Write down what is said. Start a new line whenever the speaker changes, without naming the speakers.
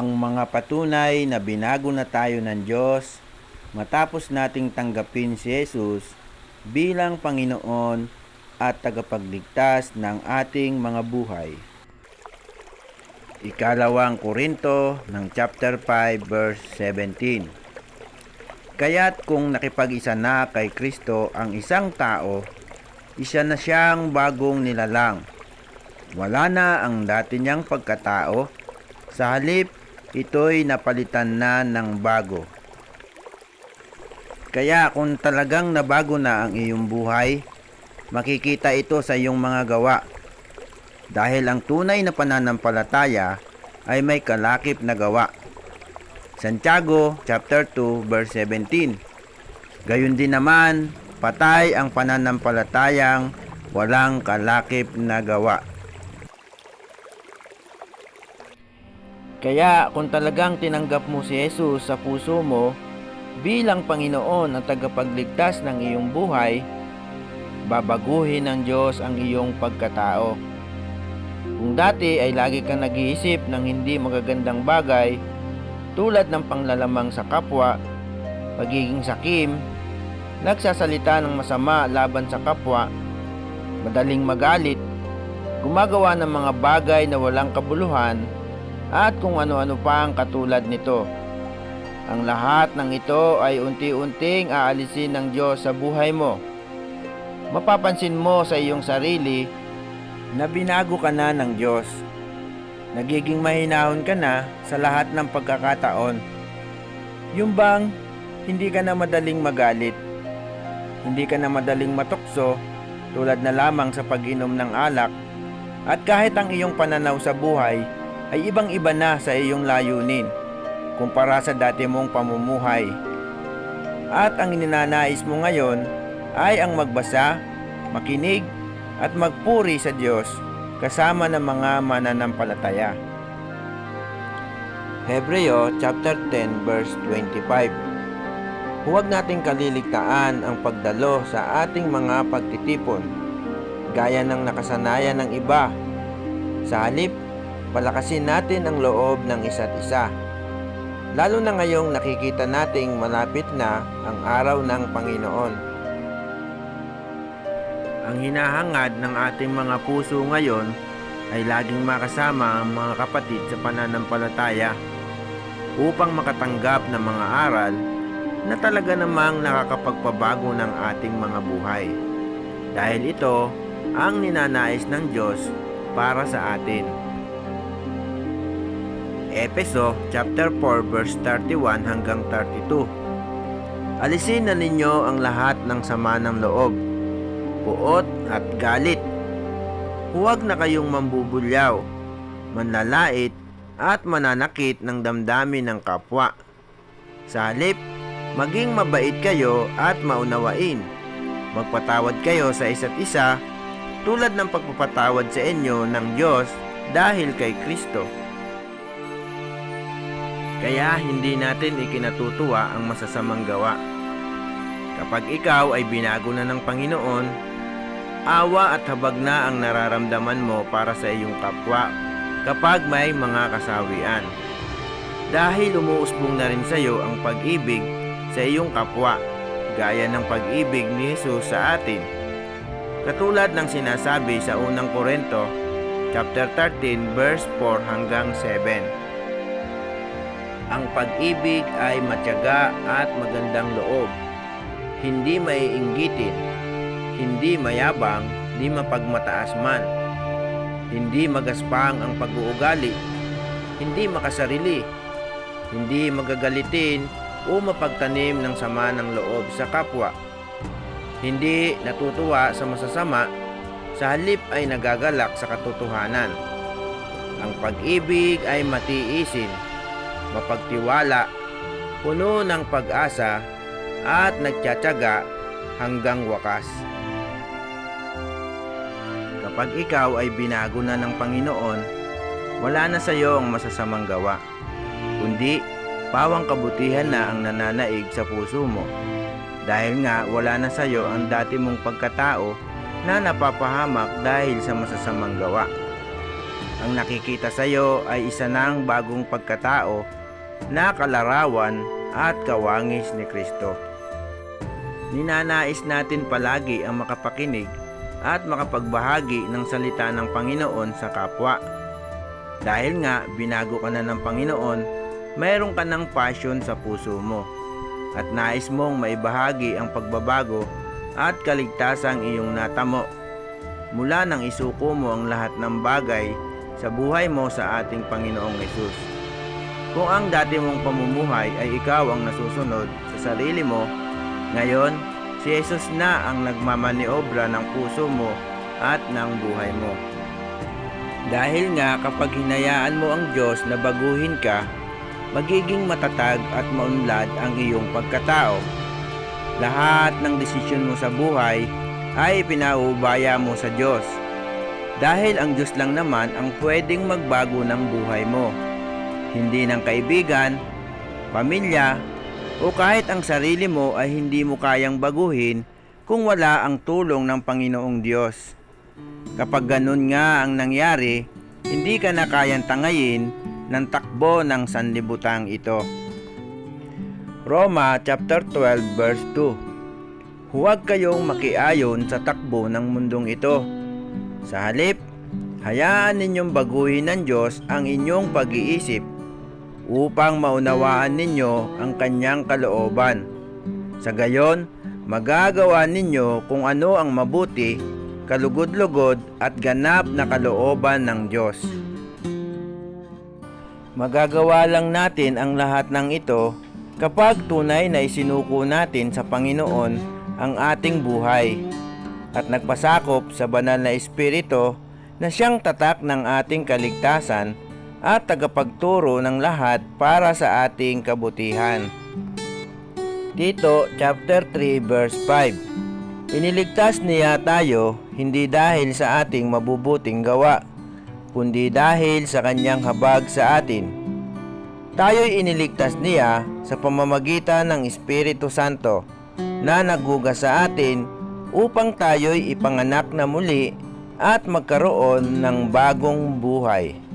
ang mga patunay na binago na tayo ng Diyos matapos nating tanggapin si Jesus bilang Panginoon at tagapagligtas ng ating mga buhay. Ikalawang Korinto ng chapter 5 verse 17. Kaya't kung nakipag-isa na kay Kristo ang isang tao, isa na siyang bagong nilalang. Wala na ang dati niyang pagkatao, sa halip ito'y napalitan na ng bago. Kaya kung talagang nabago na ang iyong buhay, makikita ito sa iyong mga gawa. Dahil ang tunay na pananampalataya ay may kalakip na gawa. Santiago chapter 2 verse 17. Gayun din naman, patay ang pananampalatayang walang kalakip na gawa. Kaya kung talagang tinanggap mo si Jesus sa puso mo bilang Panginoon at tagapagligtas ng iyong buhay, babaguhin ng Diyos ang iyong pagkatao. Kung dati ay lagi kang nag-iisip ng hindi magagandang bagay tulad ng panglalamang sa kapwa, pagiging sakim, nagsasalita ng masama laban sa kapwa, madaling magalit, gumagawa ng mga bagay na walang kabuluhan, at kung ano-ano pa ang katulad nito. Ang lahat ng ito ay unti-unting aalisin ng Diyos sa buhay mo. Mapapansin mo sa iyong sarili na binago ka na ng Diyos. Nagiging mahinahon ka na sa lahat ng pagkakataon. Yung bang hindi ka na madaling magalit. Hindi ka na madaling matukso tulad na lamang sa pag-inom ng alak. At kahit ang iyong pananaw sa buhay ay ibang-iba na sa iyong layunin kumpara sa dati mong pamumuhay. At ang ininanais mo ngayon ay ang magbasa, makinig, at magpuri sa Diyos kasama ng mga mananampalataya. Hebreo chapter 10 verse 25 Huwag nating kaliligtaan ang pagdalo sa ating mga pagtitipon gaya ng nakasanayan ng iba. Sa halip, palakasin natin ang loob ng isa't isa. Lalo na ngayong nakikita nating malapit na ang araw ng Panginoon. Ang hinahangad ng ating mga puso ngayon ay laging makasama ang mga kapatid sa pananampalataya upang makatanggap ng mga aral na talaga namang nakakapagpabago ng ating mga buhay. Dahil ito ang ninanais ng Diyos para sa atin. Epeso chapter 4 verse 31 hanggang 32. Alisin na ninyo ang lahat ng sama ng loob, puot at galit. Huwag na kayong mambubulyaw, manlalait at mananakit ng damdamin ng kapwa. Sa halip, maging mabait kayo at maunawain. Magpatawad kayo sa isa't isa tulad ng pagpapatawad sa inyo ng Diyos dahil kay Kristo. Kaya hindi natin ikinatutuwa ang masasamang gawa. Kapag ikaw ay binago na ng Panginoon, awa at habag na ang nararamdaman mo para sa iyong kapwa kapag may mga kasawian. Dahil umuusbong na rin sa iyo ang pag-ibig sa iyong kapwa, gaya ng pag-ibig ni Jesus sa atin. Katulad ng sinasabi sa unang Korento, chapter 13, verse 4 hanggang 7. Ang pag-ibig ay matyaga at magandang loob. Hindi maiinggitin, hindi mayabang, di mapagmataas man. Hindi magaspang ang pag-uugali, hindi makasarili, hindi magagalitin o mapagtanim ng sama ng loob sa kapwa. Hindi natutuwa sa masasama, sa halip ay nagagalak sa katotohanan. Ang pag-ibig ay matiisin, mapagtiwala, puno ng pag-asa at nagtsatsaga hanggang wakas. Kapag ikaw ay binago na ng Panginoon, wala na sa iyo ang masasamang gawa, kundi pawang kabutihan na ang nananaig sa puso mo. Dahil nga wala na sa iyo ang dati mong pagkatao na napapahamak dahil sa masasamang gawa. Ang nakikita sa iyo ay isa ng bagong pagkatao na kalarawan at kawangis ni Kristo. Ninanais natin palagi ang makapakinig at makapagbahagi ng salita ng Panginoon sa kapwa. Dahil nga binago ka na ng Panginoon, mayroon ka ng passion sa puso mo at nais mong maibahagi ang pagbabago at kaligtasang iyong natamo. Mula nang isuko mo ang lahat ng bagay sa buhay mo sa ating Panginoong Yesus. Kung ang dati mong pamumuhay ay ikaw ang nasusunod sa sarili mo, ngayon, si Jesus na ang nagmamaniobra ng puso mo at ng buhay mo. Dahil nga kapag hinayaan mo ang Diyos na baguhin ka, magiging matatag at maunlad ang iyong pagkatao. Lahat ng desisyon mo sa buhay ay pinaubaya mo sa Diyos. Dahil ang Diyos lang naman ang pwedeng magbago ng buhay mo. Hindi ng kaibigan, pamilya, o kahit ang sarili mo ay hindi mo kayang baguhin kung wala ang tulong ng Panginoong Diyos. Kapag ganun nga ang nangyari, hindi ka na kayang tangayin ng takbo ng sanlibutang ito. Roma chapter 12 verse 2 Huwag kayong makiayon sa takbo ng mundong ito. Sa halip, hayaan ninyong baguhin ng Diyos ang inyong pag-iisip upang maunawaan ninyo ang kanyang kalooban. Sa gayon, magagawa ninyo kung ano ang mabuti, kalugod-lugod at ganap na kalooban ng Diyos. Magagawa lang natin ang lahat ng ito kapag tunay na isinuko natin sa Panginoon ang ating buhay at nagpasakop sa banal na Espiritu na siyang tatak ng ating kaligtasan at tagapagturo ng lahat para sa ating kabutihan. Tito chapter 3 verse 5 Iniligtas niya tayo hindi dahil sa ating mabubuting gawa, kundi dahil sa kanyang habag sa atin. Tayo'y iniligtas niya sa pamamagitan ng Espiritu Santo na naghugas sa atin upang tayo'y ipanganak na muli at magkaroon ng bagong buhay.